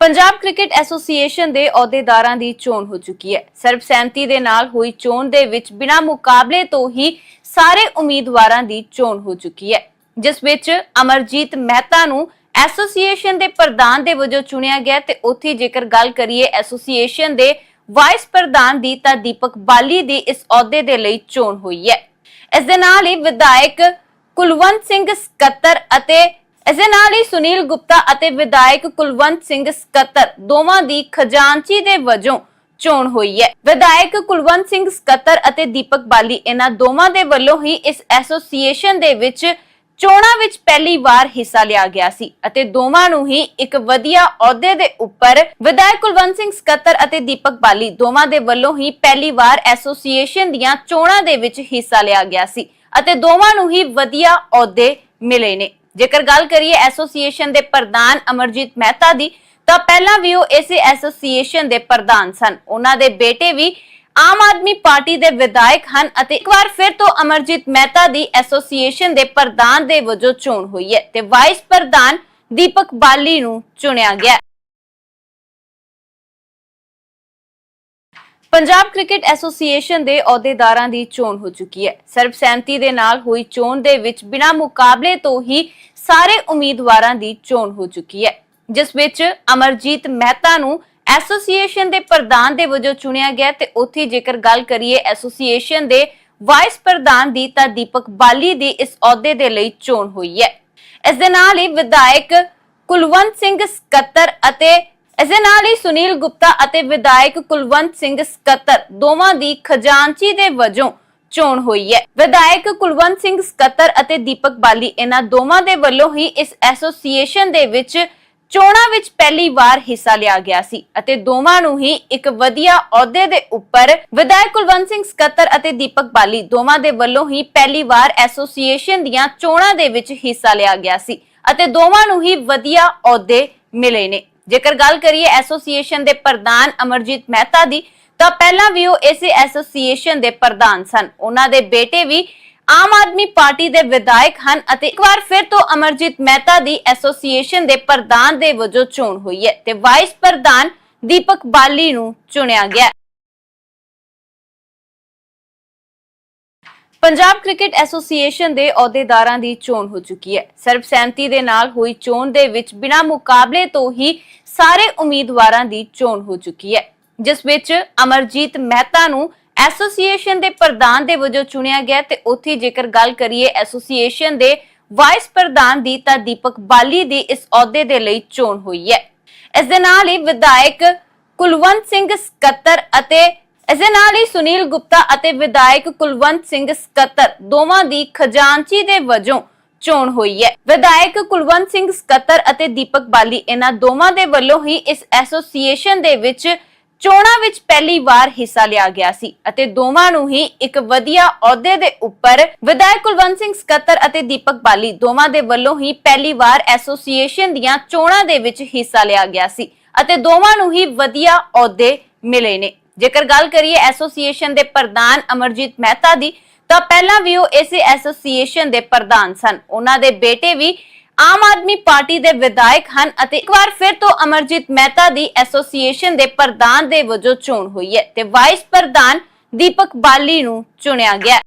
Speaker 1: ਪੰਜਾਬ ਕ੍ਰਿਕਟ ਐਸੋਸੀਏਸ਼ਨ ਦੇ ਅਹੁਦੇਦਾਰਾਂ ਦੀ ਚੋਣ ਹੋ ਚੁੱਕੀ ਹੈ। ਸਰਬਸੰਮਤੀ ਦੇ ਨਾਲ ਹੋਈ ਚੋਣ ਦੇ ਵਿੱਚ ਬਿਨਾਂ ਮੁਕਾਬਲੇ ਤੋਂ ਹੀ ਸਾਰੇ ਉਮੀਦਵਾਰਾਂ ਦੀ ਚੋਣ ਹੋ ਚੁੱਕੀ ਹੈ, ਜਿਸ ਵਿੱਚ ਅਮਰਜੀਤ ਮਹਿਤਾ ਨੂੰ ਐਸੋਸੀਏਸ਼ਨ ਦੇ ਪ੍ਰਧਾਨ ਦੇ ਵਜੋਂ ਚੁਣਿਆ ਗਿਆ ਤੇ ਉੱਥੇ ਜੇਕਰ ਗੱਲ ਕਰੀਏ ਐਸੋਸੀਏਸ਼ਨ ਦੇ ਵਾਈਸ ਪ੍ਰਧਾਨ ਦੀ ਤਾਂ ਦੀਪਕ ਬਾਲੀ ਦੀ ਇਸ ਅਹੁਦੇ ਦੇ ਲਈ ਚੋਣ ਹੋਈ ਹੈ। ਇਸ ਦੇ ਨਾਲ ਹੀ ਵਿਧਾਇਕ ਕੁਲਵੰਤ ਸਿੰਘ ਸਕੱਤਰ ਅਤੇ ਇਸ ਦੇ ਨਾਲ ਹੀ ਸੁਨੀਲ ਗੁਪਤਾ ਅਤੇ ਵਿਧਾਇਕ ਕੁਲਵੰਤ ਸਿੰਘ ਸਕੱਤਰ ਦੋਵਾਂ ਦੀ ਖਜ਼ਾਨਚੀ ਦੇ ਵਜੋਂ ਚੋਣ ਹੋਈ ਹੈ। ਵਿਧਾਇਕ ਕੁਲਵੰਤ ਸਿੰਘ ਸਕੱਤਰ ਅਤੇ ਦੀਪਕ ਬਾਲੀ ਇਹਨਾਂ ਦੋਵਾਂ ਦੇ ਵੱਲੋਂ ਹੀ ਇਸ ਐਸੋਸੀਏਸ਼ਨ ਦੇ ਵਿੱਚ ਚੋਣਾਂ ਵਿੱਚ ਪਹਿਲੀ ਵਾਰ ਹਿੱਸਾ ਲਿਆ ਗਿਆ ਸੀ ਅਤੇ ਦੋਵਾਂ ਨੂੰ ਹੀ ਇੱਕ ਵਧੀਆ ਅਹੁਦੇ ਦੇ ਉੱਪਰ ਵਿਧਾਇਕ ਕੁਲਵੰਤ ਸਿੰਘ ਸਕੱਤਰ ਅਤੇ ਦੀਪਕ ਬਾਲੀ ਦੋਵਾਂ ਦੇ ਵੱਲੋਂ ਹੀ ਪਹਿਲੀ ਵਾਰ ਐਸੋਸੀਏਸ਼ਨ ਦੀਆਂ ਚੋਣਾਂ ਦੇ ਵਿੱਚ ਹਿੱਸਾ ਲਿਆ ਗਿਆ ਸੀ ਅਤੇ ਦੋਵਾਂ ਨੂੰ ਹੀ ਵਧੀਆ ਅਹੁਦੇ ਮਿਲੇ ਨੇ। ਜੇਕਰ ਗੱਲ ਕਰੀਏ ਐਸੋਸੀਏਸ਼ਨ ਦੇ ਪ੍ਰਧਾਨ ਅਮਰਜੀਤ ਮਹਿਤਾ ਦੀ, ਤਾਂ ਪਹਿਲਾਂ ਵੀ ਉਹ ਇਸੇ ਐਸੋਸੀਏਸ਼ਨ ਦੇ ਪ੍ਰਧਾਨ ਸਨ। ਉਹਨਾਂ ਦੇ ਬੇਟੇ ਵੀ ਆਮ ਆਦਮੀ ਪਾਰਟੀ ਦੇ ਵਿਧਾਇਕ ਹਨ ਅਤੇ ਇੱਕ ਵਾਰ ਫਿਰ ਤੋਂ ਅਮਰਜੀਤ ਮਹਿਤਾ ਦੀ ਐਸੋਸੀਏਸ਼ਨ ਦੇ ਪ੍ਰਧਾਨ ਦੇ ਵਜੋਂ ਚੋਣ ਹੋਈ ਹੈ ਤੇ ਵਾਈਸ ਪ੍ਰਧਾਨ ਦੀਪਕ ਬਾਲੀ ਨੂੰ ਚੁਣਿਆ ਗਿਆ ਪੰਜਾਬ ਕ੍ਰਿਕਟ ਐਸੋਸੀਏਸ਼ਨ ਦੇ ਅਹੁਦੇਦਾਰਾਂ ਦੀ ਚੋਣ ਹੋ ਚੁੱਕੀ ਹੈ। ਸਰਬਸੰਮਤੀ ਦੇ ਨਾਲ ਹੋਈ ਚੋਣ ਦੇ ਵਿੱਚ ਬਿਨਾਂ ਮੁਕਾਬਲੇ ਤੋਂ ਹੀ ਸਾਰੇ ਉਮੀਦਵਾਰਾਂ ਦੀ ਚੋਣ ਹੋ ਚੁੱਕੀ ਹੈ, ਜਿਸ ਵਿੱਚ ਅਮਰਜੀਤ ਮਹਿਤਾ ਨੂੰ ਐਸੋਸੀਏਸ਼ਨ ਦੇ ਪ੍ਰਧਾਨ ਦੇ ਵਜੋਂ ਚੁਣਿਆ ਗਿਆ ਤੇ ਉੱਥੇ ਜੇਕਰ ਗੱਲ ਕਰੀਏ ਐਸੋਸੀਏਸ਼ਨ ਦੇ ਵਾਈਸ ਪ੍ਰਧਾਨ ਦੀ ਤਾਂ ਦੀਪਕ ਬਾਲੀ ਦੀ ਇਸ ਅਹੁਦੇ ਦੇ ਲਈ ਚੋਣ ਹੋਈ ਹੈ। ਇਸ ਦੇ ਨਾਲ ਹੀ ਵਿਧਾਇਕ ਕੁਲਵੰਤ ਸਿੰਘ ਸਕੱਤਰ ਅਤੇ ਇਸ ਦੇ ਨਾਲ ਹੀ ਸੁਨੀਲ ਗੁਪਤਾ ਅਤੇ ਵਿਧਾਇਕ ਕੁਲਵੰਤ ਸਿੰਘ ਸਕੱਤਰ ਦੋਵਾਂ ਦੀ ਖਜ਼ਾਨਚੀ ਦੇ ਵਜੋਂ ਚੋਣ ਹੋਈ ਹੈ। ਵਿਧਾਇਕ ਕੁਲਵੰਤ ਸਿੰਘ ਸਕੱਤਰ ਅਤੇ ਦੀਪਕ ਬਾਲੀ ਇਹਨਾਂ ਦੋਵਾਂ ਦੇ ਵੱਲੋਂ ਹੀ ਇਸ ਐਸੋਸੀਏਸ਼ਨ ਦੇ ਵਿੱਚ ਚੋਣਾਂ ਵਿੱਚ ਪਹਿਲੀ ਵਾਰ ਹਿੱਸਾ ਲਿਆ ਗਿਆ ਸੀ ਅਤੇ ਦੋਵਾਂ ਨੂੰ ਹੀ ਇੱਕ ਵਧੀਆ ਅਹੁਦੇ ਦੇ ਉੱਪਰ ਵਿਧਾਇਕ ਕੁਲਵੰਤ ਸਿੰਘ ਸਕੱਤਰ ਅਤੇ ਦੀਪਕ ਬਾਲੀ ਦੋਵਾਂ ਦੇ ਵੱਲੋਂ ਹੀ ਪਹਿਲੀ ਵਾਰ ਐਸੋਸੀਏਸ਼ਨ ਦੀਆਂ ਚੋਣਾਂ ਦੇ ਵਿੱਚ ਹਿੱਸਾ ਲਿਆ ਗਿਆ ਸੀ ਅਤੇ ਦੋਵਾਂ ਨੂੰ ਹੀ ਵਧੀਆ ਅਹੁਦੇ ਮਿਲੇ ਨੇ। ਜੇਕਰ ਗੱਲ ਕਰੀਏ ਐਸੋਸੀਏਸ਼ਨ ਦੇ ਪ੍ਰਧਾਨ ਅਮਰਜੀਤ ਮਹਿਤਾ ਦੀ, ਤਾਂ ਪਹਿਲਾਂ ਵੀ ਉਹ ਇਸੇ ਐਸੋਸੀਏਸ਼ਨ ਦੇ ਪ੍ਰਧਾਨ ਸਨ। ਉਹਨਾਂ ਦੇ ਬੇਟੇ ਵੀ ਆਮ ਆਦਮੀ ਪਾਰਟੀ ਦੇ ਵਿਧਾਇਕ ਹਨ ਅਤੇ ਇੱਕ ਵਾਰ ਫਿਰ ਤੋਂ ਅਮਰਜੀਤ ਮਹਿਤਾ ਦੀ ਐਸੋਸੀਏਸ਼ਨ ਦੇ ਪ੍ਰਧਾਨ ਦੇ ਵਜੋਂ ਚੋਣ ਹੋਈ ਹੈ ਤੇ ਵਾਈਸ ਪ੍ਰਧਾਨ ਦੀਪਕ ਬਾਲੀ ਨੂੰ ਚੁਣਿਆ ਗਿਆ ਪੰਜਾਬ ਕ੍ਰਿਕਟ ਐਸੋਸੀਏਸ਼ਨ ਦੇ ਅਹੁਦੇਦਾਰਾਂ ਦੀ ਚੋਣ ਹੋ ਚੁੱਕੀ ਹੈ। ਸਰਬਸੰਮਤੀ ਦੇ ਨਾਲ ਹੋਈ ਚੋਣ ਦੇ ਵਿੱਚ ਬਿਨਾਂ ਮੁਕਾਬਲੇ ਤੋਂ ਹੀ ਸਾਰੇ ਉਮੀਦਵਾਰਾਂ ਦੀ ਚੋਣ ਹੋ ਚੁੱਕੀ ਹੈ, ਜਿਸ ਵਿੱਚ ਅਮਰਜੀਤ ਮਹਿਤਾ ਨੂੰ ਐਸੋਸੀਏਸ਼ਨ ਦੇ ਪ੍ਰਧਾਨ ਦੇ ਵਜੋਂ ਚੁਣਿਆ ਗਿਆ ਤੇ ਉੱਥੇ ਜੇਕਰ ਗੱਲ ਕਰੀਏ ਐਸੋਸੀਏਸ਼ਨ ਦੇ ਵਾਈਸ ਪ੍ਰਧਾਨ ਦੀ ਤਾਂ ਦੀਪਕ ਬਾਲੀ ਦੀ ਇਸ ਅਹੁਦੇ ਦੇ ਲਈ ਚੋਣ ਹੋਈ ਹੈ। ਇਸ ਦੇ ਨਾਲ ਹੀ ਵਿਧਾਇਕ ਕੁਲਵੰਤ ਸਿੰਘ ਸਕੱਤਰ ਅਤੇ ਇਸ ਦੇ ਨਾਲ ਹੀ ਸੁਨੀਲ ਗੁਪਤਾ ਅਤੇ ਵਿਧਾਇਕ ਕੁਲਵੰਤ ਸਿੰਘ ਸਕੱਤਰ ਦੋਵਾਂ ਦੀ ਖਜ਼ਾਨਚੀ ਦੇ ਵਜੋਂ ਚੋਣ ਹੋਈ ਹੈ। ਵਿਧਾਇਕ ਕੁਲਵੰਤ ਸਿੰਘ ਸਕੱਤਰ ਅਤੇ ਦੀਪਕ ਬਾਲੀ ਇਹਨਾਂ ਦੋਵਾਂ ਦੇ ਵੱਲੋਂ ਹੀ ਇਸ ਐਸੋਸੀਏਸ਼ਨ ਦੇ ਵਿੱਚ ਚੋਣਾਂ ਵਿੱਚ ਪਹਿਲੀ ਵਾਰ ਹਿੱਸਾ ਲਿਆ ਗਿਆ ਸੀ ਅਤੇ ਦੋਵਾਂ ਨੂੰ ਹੀ ਇੱਕ ਵਧੀਆ ਅਹੁਦੇ ਦੇ ਉੱਪਰ ਵਿਧਾਇਕ ਕੁਲਵੰਤ ਸਿੰਘ ਸਕੱਤਰ ਅਤੇ ਦੀਪਕ ਬਾਲੀ ਦੋਵਾਂ ਦੇ ਵੱਲੋਂ ਹੀ ਪਹਿਲੀ ਵਾਰ ਐਸੋਸੀਏਸ਼ਨ ਦੀਆਂ ਚੋਣਾਂ ਦੇ ਵਿੱਚ ਹਿੱਸਾ ਲਿਆ ਗਿਆ ਸੀ ਅਤੇ ਦੋਵਾਂ ਨੂੰ ਹੀ ਵਧੀਆ ਅਹੁਦੇ ਮਿਲੇ ਨੇ। ਜੇਕਰ ਗੱਲ ਕਰੀਏ ਐਸੋਸੀਏਸ਼ਨ ਦੇ ਪ੍ਰਧਾਨ ਅਮਰਜੀਤ ਮਹਿਤਾ ਦੀ, ਤਾਂ ਪਹਿਲਾਂ ਵੀ ਉਹ ਇਸੇ ਐਸੋਸੀਏਸ਼ਨ ਦੇ ਪ੍ਰਧਾਨ ਸਨ। ਉਹਨਾਂ ਦੇ ਬੇਟੇ ਵੀ ਆਮ ਆਦਮੀ ਪਾਰਟੀ ਦੇ ਵਿਧਾਇਕ ਹਨ ਅਤੇ ਇੱਕ ਵਾਰ ਫਿਰ ਤੋਂ ਅਮਰਜੀਤ ਮਹਿਤਾ ਦੀ ਐਸੋਸੀਏਸ਼ਨ ਦੇ ਪ੍ਰਧਾਨ ਦੇ ਵਜੋਂ ਚੋਣ ਹੋਈ ਹੈ ਤੇ ਵਾਈਸ ਪ੍ਰਧਾਨ ਦੀਪਕ ਬਾਲੀ ਨੂੰ ਚੁਣਿਆ ਗਿਆ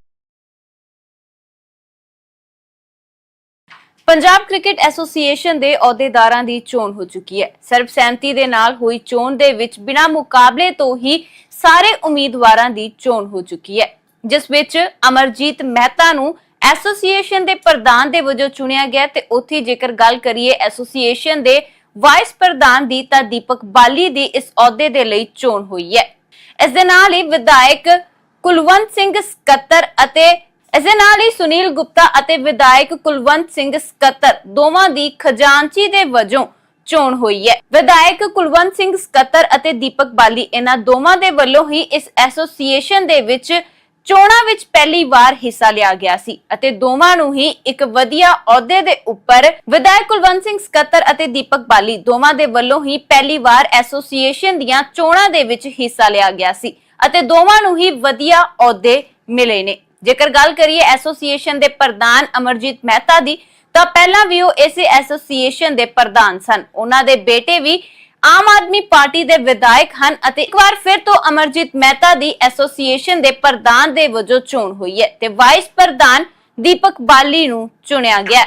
Speaker 1: ਪੰਜਾਬ ਕ੍ਰਿਕਟ ਐਸੋਸੀਏਸ਼ਨ ਦੇ ਅਹੁਦੇਦਾਰਾਂ ਦੀ ਚੋਣ ਹੋ ਚੁੱਕੀ ਹੈ। ਸਰਬਸੰਮਤੀ ਦੇ ਨਾਲ ਹੋਈ ਚੋਣ ਦੇ ਵਿੱਚ ਬਿਨਾਂ ਮੁਕਾਬਲੇ ਤੋਂ ਹੀ ਸਾਰੇ ਉਮੀਦਵਾਰਾਂ ਦੀ ਚੋਣ ਹੋ ਚੁੱਕੀ ਹੈ, ਜਿਸ ਵਿੱਚ ਅਮਰਜੀਤ ਮਹਿਤਾ ਨੂੰ ਐਸੋਸੀਏਸ਼ਨ ਦੇ ਪ੍ਰਧਾਨ ਦੇ ਵਜੋਂ ਚੁਣਿਆ ਗਿਆ ਤੇ ਉੱਥੇ ਜੇਕਰ ਗੱਲ ਕਰੀਏ ਐਸੋਸੀਏਸ਼ਨ ਦੇ ਵਾਈਸ ਪ੍ਰਧਾਨ ਦੀ ਤਾਂ ਦੀਪਕ ਬਾਲੀ ਦੀ ਇਸ ਅਹੁਦੇ ਦੇ ਲਈ ਚੋਣ ਹੋਈ ਹੈ। ਇਸ ਦੇ ਨਾਲ ਹੀ ਵਿਧਾਇਕ ਕੁਲਵੰਤ ਸਿੰਘ ਸਕੱਤਰ ਅਤੇ ਇਸ ਦੇ ਨਾਲ ਹੀ ਸੁਨੀਲ ਗੁਪਤਾ ਅਤੇ ਵਿਧਾਇਕ ਕੁਲਵੰਤ ਸਿੰਘ ਸਕੱਤਰ ਦੋਵਾਂ ਦੀ ਖਜ਼ਾਨਚੀ ਦੇ ਵਜੋਂ ਚੋਣ ਹੋਈ ਹੈ। ਵਿਧਾਇਕ ਕੁਲਵੰਤ ਸਿੰਘ ਸਕੱਤਰ ਅਤੇ ਦੀਪਕ ਬਾਲੀ ਇਹਨਾਂ ਦੋਵਾਂ ਦੇ ਵੱਲੋਂ ਹੀ ਇਸ ਐਸੋਸੀਏਸ਼ਨ ਦੇ ਵਿੱਚ ਚੋਣਾਂ ਵਿੱਚ ਪਹਿਲੀ ਵਾਰ ਹਿੱਸਾ ਲਿਆ ਗਿਆ ਸੀ ਅਤੇ ਦੋਵਾਂ ਨੂੰ ਹੀ ਇੱਕ ਵਧੀਆ ਅਹੁਦੇ ਦੇ ਉੱਪਰ ਵਿਧਾਇਕ ਕੁਲਵੰਤ ਸਿੰਘ ਸਕੱਤਰ ਅਤੇ ਦੀਪਕ ਬਾਲੀ ਦੋਵਾਂ ਦੇ ਵੱਲੋਂ ਹੀ ਪਹਿਲੀ ਵਾਰ ਐਸੋਸੀਏਸ਼ਨ ਦੀਆਂ ਚੋਣਾਂ ਦੇ ਵਿੱਚ ਹਿੱਸਾ ਲਿਆ ਗਿਆ ਸੀ ਅਤੇ ਦੋਵਾਂ ਨੂੰ ਹੀ ਵਧੀਆ ਅਹੁਦੇ ਮਿਲੇ ਨੇ। ਜੇਕਰ ਗੱਲ ਕਰੀਏ ਐਸੋਸੀਏਸ਼ਨ ਦੇ ਪ੍ਰਧਾਨ ਅਮਰਜੀਤ ਮਹਿਤਾ ਦੀ, ਤਾਂ ਪਹਿਲਾਂ ਵੀ ਉਹ ਇਸੇ ਐਸੋਸੀਏਸ਼ਨ ਦੇ ਪ੍ਰਧਾਨ ਸਨ। ਉਹਨਾਂ ਦੇ ਬੇਟੇ ਵੀ ਆਮ ਆਦਮੀ ਪਾਰਟੀ ਦੇ ਵਿਧਾਇਕ ਹਨ ਅਤੇ ਇੱਕ ਵਾਰ ਫਿਰ ਤੋਂ ਅਮਰਜੀਤ ਮਹਿਤਾ ਦੀ ਐਸੋਸੀਏਸ਼ਨ ਦੇ ਪ੍ਰਧਾਨ ਦੇ ਵਜੋਂ ਚੋਣ ਹੋਈ ਹੈ ਤੇ ਵਾਈਸ ਪ੍ਰਧਾਨ ਦੀਪਕ ਬਾਲੀ ਨੂੰ ਚੁਣਿਆ ਗਿਆ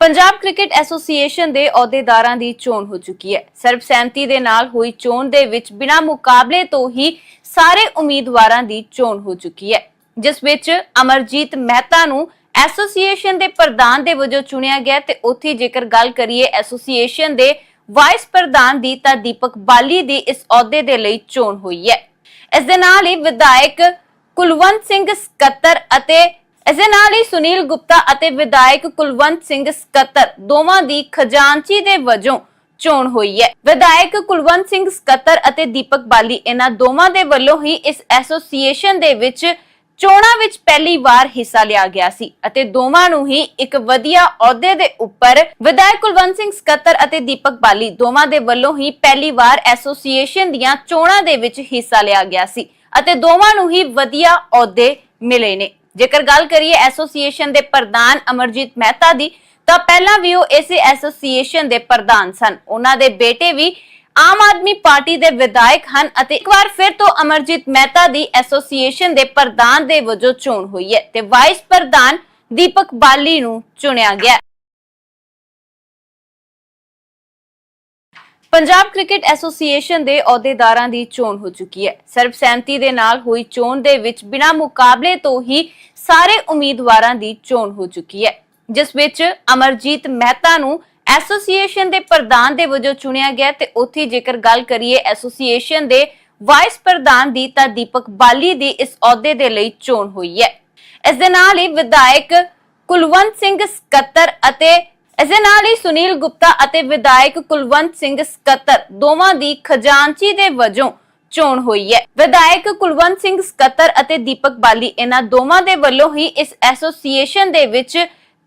Speaker 1: ਪੰਜਾਬ ਕ੍ਰਿਕਟ ਐਸੋਸੀਏਸ਼ਨ ਦੇ ਅਹੁਦੇਦਾਰਾਂ ਦੀ ਚੋਣ ਹੋ ਚੁੱਕੀ ਹੈ। ਸਰਬਸੰਮਤੀ ਦੇ ਨਾਲ ਹੋਈ ਚੋਣ ਦੇ ਵਿੱਚ ਬਿਨਾਂ ਮੁਕਾਬਲੇ ਤੋਂ ਹੀ ਸਾਰੇ ਉਮੀਦਵਾਰਾਂ ਦੀ ਚੋਣ ਹੋ ਚੁੱਕੀ ਹੈ, ਜਿਸ ਵਿੱਚ ਅਮਰਜੀਤ ਮਹਿਤਾ ਨੂੰ ਐਸੋਸੀਏਸ਼ਨ ਦੇ ਪ੍ਰਧਾਨ ਦੇ ਵਜੋਂ ਚੁਣਿਆ ਗਿਆ ਤੇ ਉੱਥੇ ਜੇਕਰ ਗੱਲ ਕਰੀਏ ਐਸੋਸੀਏਸ਼ਨ ਦੇ ਵਾਈਸ ਪ੍ਰਧਾਨ ਦੀ ਤਾਂ ਦੀਪਕ ਬਾਲੀ ਦੀ ਇਸ ਅਹੁਦੇ ਦੇ ਲਈ ਚੋਣ ਹੋਈ ਹੈ। ਇਸ ਦੇ ਨਾਲ ਹੀ ਵਿਧਾਇਕ ਕੁਲਵੰਤ ਸਿੰਘ ਸਕੱਤਰ ਅਤੇ ਇਸ ਦੇ ਨਾਲ ਹੀ ਸੁਨੀਲ ਗੁਪਤਾ ਅਤੇ ਵਿਧਾਇਕ ਕੁਲਵੰਤ ਸਿੰਘ ਸਕੱਤਰ ਦੋਵਾਂ ਦੀ ਖਜ਼ਾਨਚੀ ਦੇ ਵਜੋਂ ਚੋਣ ਹੋਈ ਹੈ। ਵਿਧਾਇਕ ਕੁਲਵੰਤ ਸਿੰਘ ਸਕੱਤਰ ਅਤੇ ਦੀਪਕ ਬਾਲੀ ਇਹਨਾਂ ਦੋਵਾਂ ਦੇ ਵੱਲੋਂ ਹੀ ਇਸ ਐਸੋਸੀਏਸ਼ਨ ਦੇ ਵਿੱਚ ਚੋਣਾਂ ਵਿੱਚ ਪਹਿਲੀ ਵਾਰ ਹਿੱਸਾ ਲਿਆ ਗਿਆ ਸੀ ਅਤੇ ਦੋਵਾਂ ਨੂੰ ਹੀ ਇੱਕ ਵਧੀਆ ਅਹੁਦੇ ਦੇ ਉੱਪਰ ਵਿਧਾਇਕ ਕੁਲਵੰਤ ਸਿੰਘ ਸਕੱਤਰ ਅਤੇ ਦੀਪਕ ਬਾਲੀ ਦੋਵਾਂ ਦੇ ਵੱਲੋਂ ਹੀ ਪਹਿਲੀ ਵਾਰ ਐਸੋਸੀਏਸ਼ਨ ਦੀਆਂ ਚੋਣਾਂ ਦੇ ਵਿੱਚ ਹਿੱਸਾ ਲਿਆ ਗਿਆ ਸੀ ਅਤੇ ਦੋਵਾਂ ਨੂੰ ਹੀ ਵਧੀਆ ਅਹੁਦੇ ਮਿਲੇ ਨੇ। ਜੇਕਰ ਗੱਲ ਕਰੀਏ ਐਸੋਸੀਏਸ਼ਨ ਦੇ ਪ੍ਰਧਾਨ ਅਮਰਜੀਤ ਮਹਿਤਾ ਦੀ, ਤਾਂ ਪਹਿਲਾਂ ਵੀ ਉਹ ਇਸੇ ਐਸੋਸੀਏਸ਼ਨ ਦੇ ਪ੍ਰਧਾਨ ਸਨ। ਉਹਨਾਂ ਦੇ ਬੇਟੇ ਵੀ ਆਮ ਆਦਮੀ ਪਾਰਟੀ ਦੇ ਵਿਧਾਇਕ ਹਨ ਅਤੇ ਇੱਕ ਵਾਰ ਫਿਰ ਤੋਂ ਅਮਰਜੀਤ ਮਹਿਤਾ ਦੀ ਐਸੋਸੀਏਸ਼ਨ ਦੇ ਪ੍ਰਧਾਨ ਦੇ ਵਜੋਂ ਚੋਣ ਹੋਈ ਹੈ ਤੇ ਵਾਈਸ ਪ੍ਰਧਾਨ ਦੀਪਕ ਬਾਲੀ ਨੂੰ ਚੁਣਿਆ ਗਿਆ ਪੰਜਾਬ ਕ੍ਰਿਕਟ ਐਸੋਸੀਏਸ਼ਨ ਦੇ ਅਹੁਦੇਦਾਰਾਂ ਦੀ ਚੋਣ ਹੋ ਚੁੱਕੀ ਹੈ। ਸਰਬਸੰਮਤੀ ਦੇ ਨਾਲ ਹੋਈ ਚੋਣ ਦੇ ਵਿੱਚ ਬਿਨਾਂ ਮੁਕਾਬਲੇ ਤੋਂ ਹੀ ਸਾਰੇ ਉਮੀਦਵਾਰਾਂ ਦੀ ਚੋਣ ਹੋ ਚੁੱਕੀ ਹੈ, ਜਿਸ ਵਿੱਚ ਅਮਰਜੀਤ ਮਹਿਤਾ ਨੂੰ ਐਸੋਸੀਏਸ਼ਨ ਦੇ ਪ੍ਰਧਾਨ ਦੇ ਵਜੋਂ ਚੁਣਿਆ ਗਿਆ ਤੇ ਉੱਥੇ ਜੇਕਰ ਗੱਲ ਕਰੀਏ ਐਸੋਸੀਏਸ਼ਨ ਦੇ ਵਾਈਸ ਪ੍ਰਧਾਨ ਦੀ ਤਾਂ ਦੀਪਕ ਬਾਲੀ ਦੀ ਇਸ ਅਹੁਦੇ ਦੇ ਲਈ ਚੋਣ ਹੋਈ ਹੈ। ਇਸ ਦੇ ਨਾਲ ਹੀ ਵਿਧਾਇਕ ਕੁਲਵੰਤ ਸਿੰਘ ਸਕੱਤਰ ਅਤੇ ਇਸ ਦੇ ਨਾਲ ਹੀ ਸੁਨੀਲ ਗੁਪਤਾ ਅਤੇ ਵਿਧਾਇਕ ਕੁਲਵੰਤ ਸਿੰਘ ਸਕੱਤਰ ਦੋਵਾਂ ਦੀ ਖਜ਼ਾਨਚੀ ਦੇ ਵਜੋਂ ਚੋਣ ਹੋਈ ਹੈ। ਵਿਧਾਇਕ ਕੁਲਵੰਤ ਸਿੰਘ ਸਕੱਤਰ ਅਤੇ ਦੀਪਕ ਬਾਲੀ ਇਹਨਾਂ ਦੋਵਾਂ ਦੇ ਵੱਲੋਂ ਹੀ ਇਸ ਐਸੋਸੀਏਸ਼ਨ ਦੇ ਵਿੱਚ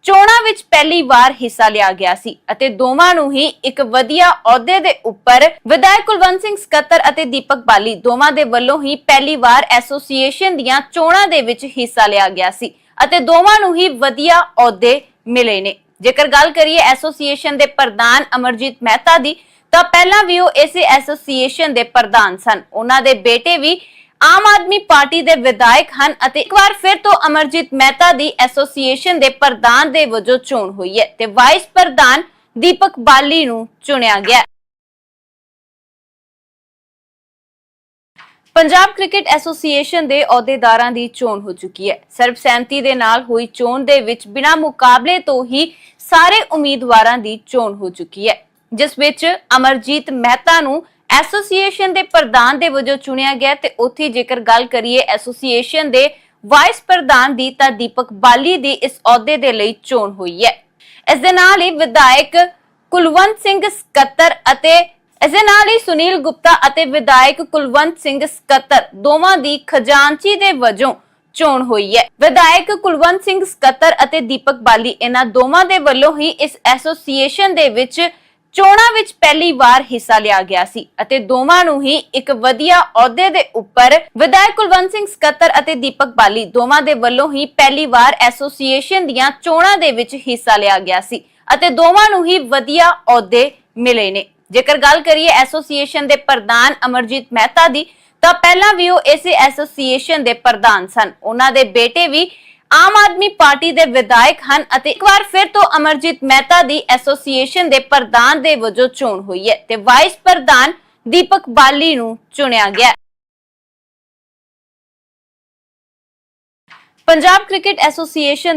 Speaker 1: ਚੋਣਾਂ ਵਿੱਚ ਪਹਿਲੀ ਵਾਰ ਹਿੱਸਾ ਲਿਆ ਗਿਆ ਸੀ ਅਤੇ ਦੋਵਾਂ ਨੂੰ ਹੀ ਇੱਕ ਵਧੀਆ ਅਹੁਦੇ ਦੇ ਉੱਪਰ ਵਿਧਾਇਕ ਕੁਲਵੰਤ ਸਿੰਘ ਸਕੱਤਰ ਅਤੇ ਦੀਪਕ ਬਾਲੀ ਦੋਵਾਂ ਦੇ ਵੱਲੋਂ ਹੀ ਪਹਿਲੀ ਵਾਰ ਐਸੋਸੀਏਸ਼ਨ ਦੀਆਂ ਚੋਣਾਂ ਦੇ ਵਿੱਚ ਹਿੱਸਾ ਲਿਆ ਗਿਆ ਸੀ ਅਤੇ ਦੋਵਾਂ ਨੂੰ ਹੀ ਵਧੀਆ ਅਹੁਦੇ ਮਿਲੇ ਨੇ। ਜੇਕਰ ਗੱਲ ਕਰੀਏ ਐਸੋਸੀਏਸ਼ਨ ਦੇ ਪ੍ਰਧਾਨ ਅਮਰਜੀਤ ਮਹਿਤਾ ਦੀ, ਤਾਂ ਪਹਿਲਾਂ ਵੀ ਉਹ ਇਸੇ ਐਸੋਸੀਏਸ਼ਨ ਦੇ ਪ੍ਰਧਾਨ ਸਨ। ਉਹਨਾਂ ਦੇ ਬੇਟੇ ਵੀ ਆਮ ਆਦਮੀ ਪਾਰਟੀ ਦੇ ਵਿਧਾਇਕ ਹਨ ਅਤੇ ਇੱਕ ਵਾਰ ਫਿਰ ਤੋਂ ਅਮਰਜੀਤ ਮਹਿਤਾ ਦੀ ਐਸੋਸੀਏਸ਼ਨ ਦੇ ਪ੍ਰਧਾਨ ਦੇ ਵਜੋਂ ਚੋਣ ਹੋਈ ਹੈ ਤੇ ਵਾਈਸ ਪ੍ਰਧਾਨ ਦੀਪਕ ਬਾਲੀ ਨੂੰ ਚੁਣਿਆ ਗਿਆ ਪੰਜਾਬ ਕ੍ਰਿਕਟ ਐਸੋਸੀਏਸ਼ਨ ਦੇ ਅਹੁਦੇਦਾਰਾਂ ਦੀ ਚੋਣ ਹੋ ਚੁੱਕੀ ਹੈ। ਸਰਬਸੰਮਤੀ ਦੇ ਨਾਲ ਹੋਈ ਚੋਣ ਦੇ ਵਿੱਚ ਬਿਨਾਂ ਮੁਕਾਬਲੇ ਤੋਂ ਹੀ ਸਾਰੇ ਉਮੀਦਵਾਰਾਂ ਦੀ ਚੋਣ ਹੋ ਚੁੱਕੀ ਹੈ, ਜਿਸ ਵਿੱਚ ਅਮਰਜੀਤ ਮਹਿਤਾ ਨੂੰ ਐਸੋਸੀਏਸ਼ਨ ਦੇ ਪ੍ਰਧਾਨ ਦੇ ਵਜੋਂ ਚੁਣਿਆ ਗਿਆ ਤੇ ਉੱਥੇ ਜੇਕਰ ਗੱਲ ਕਰੀਏ ਐਸੋਸੀਏਸ਼ਨ ਦੇ ਵਾਈਸ ਪ੍ਰਧਾਨ ਦੀ ਤਾਂ ਦੀਪਕ ਬਾਲੀ ਦੀ ਇਸ ਅਹੁਦੇ ਦੇ ਲਈ ਚੋਣ ਹੋਈ ਹੈ। ਇਸ ਦੇ ਨਾਲ ਹੀ ਵਿਧਾਇਕ ਕੁਲਵੰਤ ਸਿੰਘ ਸਕੱਤਰ ਅਤੇ ਇਸ ਦੇ ਨਾਲ ਹੀ ਸੁਨੀਲ ਗੁਪਤਾ ਅਤੇ ਵਿਧਾਇਕ ਕੁਲਵੰਤ ਸਿੰਘ ਸਕੱਤਰ ਦੋਵਾਂ ਦੀ ਖਜ਼ਾਨਚੀ ਦੇ ਵਜੋਂ ਚੋਣ ਹੋਈ ਹੈ। ਵਿਧਾਇਕ ਕੁਲਵੰਤ ਸਿੰਘ ਸਕੱਤਰ ਅਤੇ ਦੀਪਕ ਬਾਲੀ ਇਹਨਾਂ ਦੋਵਾਂ ਦੇ ਵੱਲੋਂ ਹੀ ਇਸ ਐਸੋਸੀਏਸ਼ਨ ਦੇ ਵਿੱਚ ਚੋਣਾਂ ਵਿੱਚ ਪਹਿਲੀ ਵਾਰ ਹਿੱਸਾ ਲਿਆ ਗਿਆ ਸੀ ਅਤੇ ਦੋਵਾਂ ਨੂੰ ਹੀ ਇੱਕ ਵਧੀਆ ਅਹੁਦੇ ਦੇ ਉੱਪਰ ਵਿਧਾਇਕ ਕੁਲਵੰਤ ਸਿੰਘ ਸਕੱਤਰ ਅਤੇ ਦੀਪਕ ਬਾਲੀ ਦੋਵਾਂ ਦੇ ਵੱਲੋਂ ਹੀ ਪਹਿਲੀ ਵਾਰ ਐਸੋਸੀਏਸ਼ਨ ਦੀਆਂ ਚੋਣਾਂ ਦੇ ਵਿੱਚ ਹਿੱਸਾ ਲਿਆ ਗਿਆ ਸੀ ਅਤੇ ਦੋਵਾਂ ਨੂੰ ਹੀ ਵਧੀਆ ਅਹੁਦੇ ਮਿਲੇ ਨੇ। ਜੇਕਰ ਗੱਲ ਕਰੀਏ ਐਸੋਸੀਏਸ਼ਨ ਦੇ ਪ੍ਰਧਾਨ ਅਮਰਜੀਤ ਮਹਿਤਾ ਦੀ, ਤਾਂ ਪਹਿਲਾਂ ਵੀ ਉਹ ਇਸੇ ਐਸੋਸੀਏਸ਼ਨ ਦੇ ਪ੍ਰਧਾਨ ਸਨ। ਉਹਨਾਂ ਦੇ ਬੇਟੇ ਵੀ ਆਮ ਆਦਮੀ ਪਾਰਟੀ ਦੇ ਵਿਧਾਇਕ ਹਨ ਅਤੇ ਇੱਕ ਵਾਰ ਫਿਰ ਤੋਂ ਅਮਰਜੀਤ ਮਹਿਤਾ ਦੀ ਐਸੋਸੀਏਸ਼ਨ ਦੇ ਪ੍ਰਧਾਨ ਦੇ ਵਜੋਂ ਚੋਣ ਹੋਈ ਹੈ ਤੇ ਵਾਈਸ ਪ੍ਰਧਾਨ ਦੀਪਕ ਬਾਲੀ ਨੂੰ ਚੁਣਿਆ ਗਿਆ ਪੰਜਾਬ ਕ੍ਰਿਕਟ ਐਸੋਸੀਏਸ਼ਨ